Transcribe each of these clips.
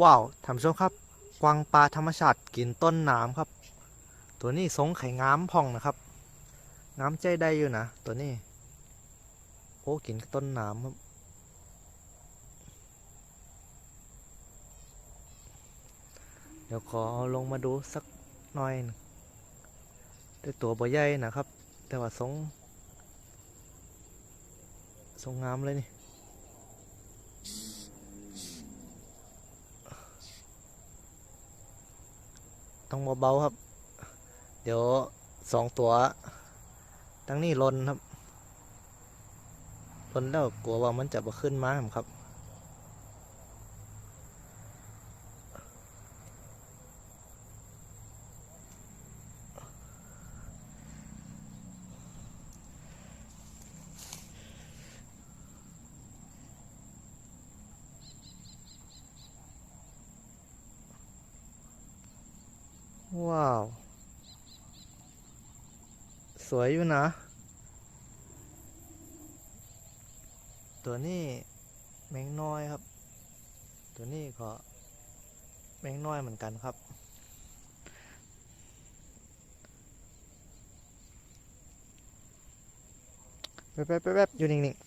ว้าวท่านผู้ชมครับ กวางปลาธรรมชาติกินต้นน้ำครับ ตัวนี้ทรงไข่งามพองนะครับงามใจได้อยู่นะตัวนี้ โอ้กินต้นน้ำครับเดี๋ยวขออลงมาดูสักหน่อยหนึ่งแต่ตัวบ่ใหญ่นะครับ แต่ว่าทรงทรงงามเลยนี่ ต้องเบาๆครับ เดี๋ยวสองตัวตั้งนี้ลนครับลนแล้วกลัวว่ามันจะบ่ขึ้นมาครับ ว้าว สวยอยู่นะ ตัวนี้แมงน้อยครับ ตัวนี้ก็แมงน้อยเหมือนกันครับ แป๊บแป๊บแป๊บแป๊บอยู่นิ่งๆ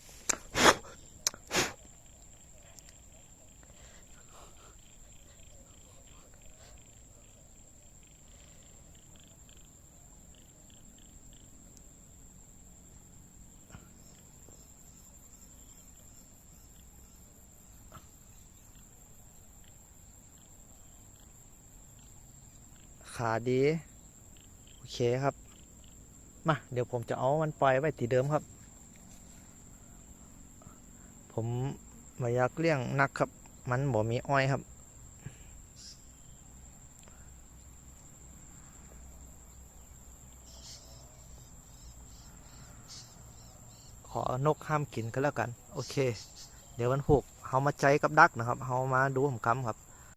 ขาดี โอเคครับ มา เดี๋ยวผมจะเอามันปล่อยไว้ที่เดิมครับ ผมไม่อยากเลี้ยงนักครับ มันบ่มีอ้อยครับขอนกห้ามกินก็แล้วกัน โอเค เดี๋ยววันผูกเฮามาใจกับดักนะครับเฮามาดูผมกำครับ